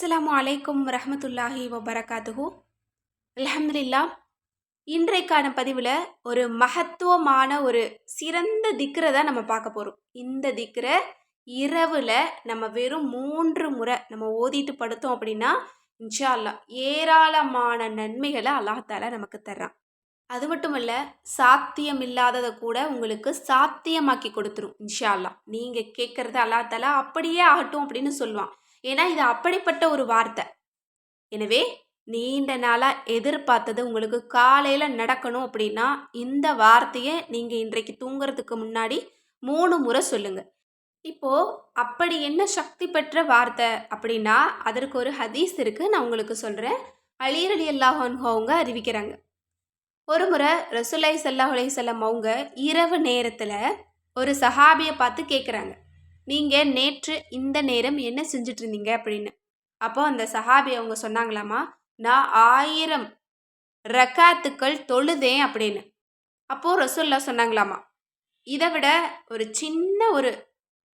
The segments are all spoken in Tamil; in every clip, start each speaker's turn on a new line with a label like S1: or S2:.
S1: அஸ்லாம் அலைக்கும் வரஹமத்துல்லாஹி வபரகாத்துஹு. அலமதுல்லா இன்றைக்கான பதிவில் ஒரு மகத்துவமான ஒரு சிறந்த திக்கரை தான் நம்ம பார்க்க போகிறோம் இந்த திக்கரை இரவில் நம்ம வெறும் மூன்று முறை நம்ம ஓதிட்டு படுத்தோம் அப்படின்னா இன்ஷா அல்லாஹ் ஏராளமான நன்மைகளை அல்லாஹால நமக்கு தர்றான். அது மட்டும் இல்லை சாத்தியம் இல்லாததை கூட உங்களுக்கு சாத்தியமாக்கி கொடுத்துரும் இன்ஷா அல்லாஹ் நீங்கள் கேட்குறது அல்லாஹால அப்படியே ஆகட்டும் அப்படின்னு சொல்லுவான். ஏன்னா இது அப்படிப்பட்ட ஒரு வார்த்தை. எனவே நீண்ட நாளாக எதிர்பார்த்தது உங்களுக்கு காலையில் நடக்கணும் அப்படின்னா இந்த வார்த்தையை நீங்கள் இன்றைக்கு தூங்குறதுக்கு முன்னாடி மூணு முறை சொல்லுங்கள் இப்போது அப்படி என்ன சக்தி பெற்ற வார்த்தை அப்படின்னா அதற்கு ஒரு ஹதீஸ் இருக்குது நான் உங்களுக்கு சொல்கிறேன் அலீர் அலி அல்லாஹன் அவங்க அறிவிக்கிறாங்க. ஒரு முறை ரசுலை சல்லாஹ் அலையம் அவங்க இரவு நேரத்தில் ஒரு சஹாபியை பார்த்து கேட்குறாங்க நீங்கள் நேற்று இந்த நேரம் என்ன செஞ்சுட்டு இருந்தீங்க அப்படின்னு. அப்போ அந்த சஹாபி அவங்க சொன்னாங்களாமா நான் ஆயிரம் ரக்காத்துக்கள் தொழுதேன் அப்படின்னு. அப்போது ரசூல்லா சொன்னாங்களாமா இதை விட ஒரு சின்ன ஒரு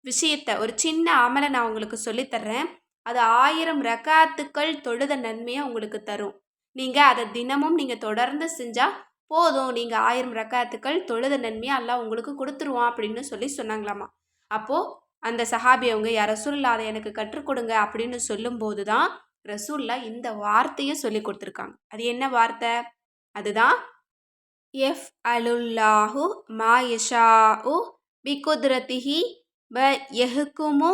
S1: விஷயத்த ஒரு சின்ன அமலை நான் உங்களுக்கு சொல்லித்தர்றேன் அது ஆயிரம் ரக்காத்துக்கள் தொழுத நன்மையை உங்களுக்கு தரும். நீங்கள் அதை தினமும் நீங்கள் தொடர்ந்து செஞ்சால் போதும். நீங்கள் ஆயிரம் ரக்காத்துக்கள் தொழுத நன்மையை எல்லாம் உங்களுக்கு கொடுத்துருவான் அப்படின்னு சொல்லி சொன்னாங்களாமா அப்போது அந்த சஹாபி அவங்க யார் ரசூல்லா அதை எனக்கு கற்றுக் கொடுங்க அப்படின்னு சொல்லும்போது தான் ரசூல்லா இந்த வார்த்தையை சொல்லி கொடுத்துருக்காங்க. அது என்ன வார்த்தை? அதுதான் எஃப் அலுல்லாஹு மா யஷாஉ பிகுத்ரதிஹி ப எஹுக்குமு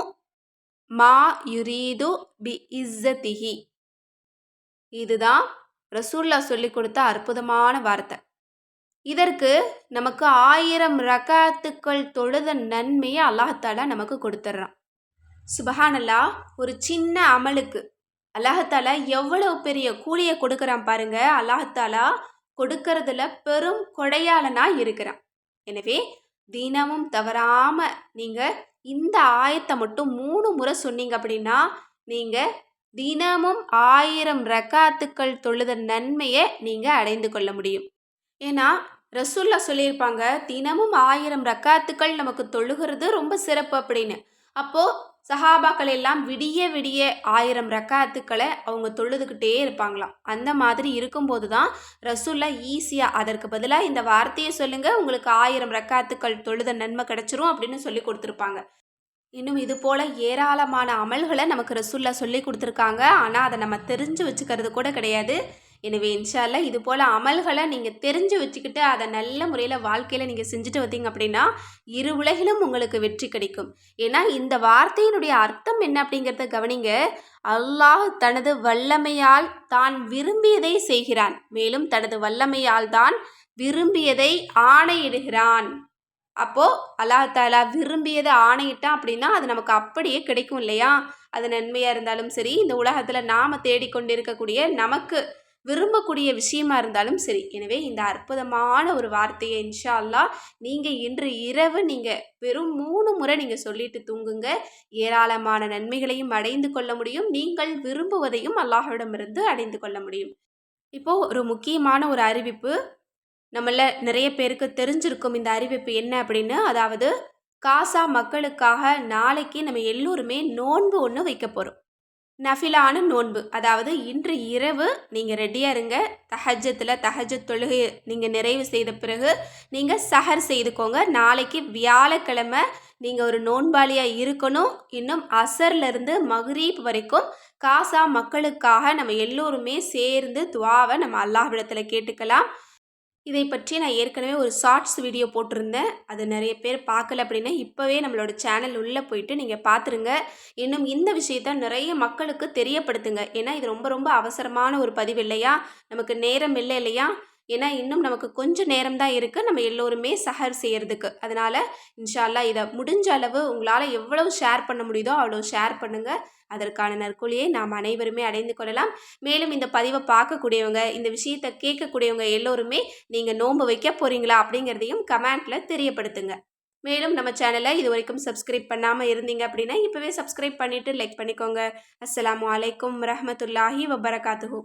S1: மா யுரீது பி இஸ்ஸதிஹி இதுதான் ரசூல்லா சொல்லி கொடுத்த அற்புதமான வார்த்தை. இதற்கு நமக்கு ஆயிரம் ரகாத்துக்கள் தொழுத நன்மையை அல்லாஹாலா நமக்கு கொடுத்துட்றான். சுபஹானல்லா ஒரு சின்ன அமலுக்கு அல்லாஹாலா எவ்வளவு பெரிய கூலியை கொடுக்குறான் பாருங்க. அல்லாஹாலா கொடுக்கறதுல பெரும் கொடையாளனா இருக்கிறான். எனவே தினமும் தவறாம நீங்க இந்த ஆயத்தை மட்டும் மூணு முறை சொன்னீங்க அப்படின்னா நீங்க தினமும் ஆயிரம் ரக்காத்துக்கள் தொழுத நன்மையை நீங்க அடைந்து கொள்ள முடியும். ஏன்னா ரசூல்லா சொல்லியிருப்பாங்க தினமும் ஆயிரம் ரக்காத்துக்கள் நமக்கு தொழுகிறது ரொம்ப சிறப்பு அப்படின்னு. அப்போது சஹாபாக்கள் எல்லாம் விடிய விடிய ஆயிரம் ரக்காத்துக்களை அவங்க தொழுதுகிட்டே இருப்பாங்களாம். அந்த மாதிரி இருக்கும்போது தான் ரசூல்லா ஈஸியாக அதற்கு பதிலாக இந்த வார்த்தையை சொல்லுங்கள் உங்களுக்கு ஆயிரம் ரக்காத்துக்கள் தொழுத நன்மை கிடச்சிரும் அப்படின்னு சொல்லி கொடுத்துருப்பாங்க. இன்னும் இது போல் ஏராளமான அமல்களை நமக்கு ரசூல்லா சொல்லி கொடுத்துருக்காங்க. ஆனால் அதை நம்ம தெரிஞ்சு வச்சுக்கிறது கூட கிடையாது. எனவே இன்ஷால்ல இது போல் அமல்களை நீங்கள் தெரிஞ்சு வச்சுக்கிட்டு அதை நல்ல முறையில் வாழ்க்கையில் நீங்கள் செஞ்சுட்டு வந்தீங்க அப்படின்னா இரு உலகிலும் உங்களுக்கு வெற்றி கிடைக்கும். ஏன்னா இந்த வார்த்தையினுடைய அர்த்தம் என்ன அப்படிங்கிறத கவனிங்க. அல்லாஹ் தனது வல்லமையால் தான் விரும்பியதை செய்கிறான். மேலும் தனது வல்லமையால் தான் விரும்பியதை ஆணையிடுகிறான். அப்போது அல்லாஹ் தாலா விரும்பியதை ஆணையிட்டான் அப்படின்னா அது நமக்கு அப்படியே கிடைக்கும் இல்லையா? அது நன்மையாக இருந்தாலும் சரி இந்த உலகத்தில் நாம் தேடிக்கொண்டிருக்கக்கூடிய நமக்கு விரும்பக்கூடிய விஷயமா இருந்தாலும் சரி. எனவே இந்த அற்புதமான ஒரு வார்த்தையை இன்ஷா அல்லா நீங்கள் இன்று இரவு நீங்கள் வெறும் மூணு முறை நீங்கள் சொல்லிட்டு தூங்குங்க. ஏராளமான நன்மைகளையும் அடைந்து கொள்ள முடியும். நீங்கள் விரும்புவதையும் அல்லாஹ்விடமிருந்து அடைந்து கொள்ள முடியும். இப்போது ஒரு முக்கியமான ஒரு அறிவிப்பு. நம்மள நிறைய பேருக்கு தெரிஞ்சிருக்கும் இந்த அறிவிப்பு என்ன அப்படின்னு? அதாவது காசா மக்களுக்காக நாளைக்கு நம்ம எல்லோருமே நோன்பு ஒன்று வைக்க போகிறோம் நஃபிலான நோன்பு. அதாவது இன்று இரவு நீங்கள் ரெடியாக இருங்க. தஹஜத்தில் தஹஜ தொழுகை நீங்கள் நிறைவு செய்த பிறகு நீங்கள் சஹர் செய்துக்கோங்க. நாளைக்கு வியாழக்கிழமை நீங்கள் ஒரு நோன்பாளியாக இருக்கணும். இன்னும் அசர்லேருந்து மஹ்ரீப் வரைக்கும் காசா மக்களுக்காக நம்ம எல்லோருமே சேர்ந்து துவாவை நம்ம அல்லாஹ்விடத்தில் கேட்டுக்கலாம். இதை பற்றி நான் ஏற்கனவே ஒரு ஷார்ட்ஸ் வீடியோ போட்டிருந்தேன். அது நிறைய பேர் பார்க்கல அப்படின்னா இப்போவே நம்மளோட சேனல் உள்ளே போயிட்டு நீங்கள் பார்த்துருங்க. இன்னும் இந்த விஷயத்த நிறைய மக்களுக்கு தெரியப்படுத்துங்க. ஏன்னா இது ரொம்ப ரொம்ப அவசரமான ஒரு பதிவு இல்லையா? நமக்கு நேரம் இல்லை இல்லையா? ஏன்னா இன்னும் நமக்கு கொஞ்சம் நேரம் தான் இருக்குது நம்ம எல்லோருமே சஹர் செய்கிறதுக்கு அதனால் இன்ஷால்லா இதை முடிஞ்ச அளவு உங்களால் எவ்வளவு ஷேர் பண்ண முடியுதோ அவ்வளோ ஷேர் பண்ணுங்கள் அதற்கான நற்கொலியை நாம் அனைவருமே அடைந்து கொள்ளலாம். மேலும் இந்த பதிவை பார்க்கக்கூடியவங்க இந்த விஷயத்தை கேட்கக்கூடியவங்க எல்லோருமே நீங்கள் நோன்பு வைக்க போகிறீங்களா அப்படிங்கிறதையும் கமெண்ட்டில் தெரியப்படுத்துங்க. மேலும் நம்ம சேனலை இது வரைக்கும் சப்ஸ்கிரைப் பண்ணாமல் இருந்தீங்க அப்படின்னா இப்போவே சப்ஸ்கிரைப் பண்ணிவிட்டு லைக் பண்ணிக்கோங்க. அஸ்லாம் வலைக்கம் வரமத்துல்லாஹி வபரகாத்துஹூ.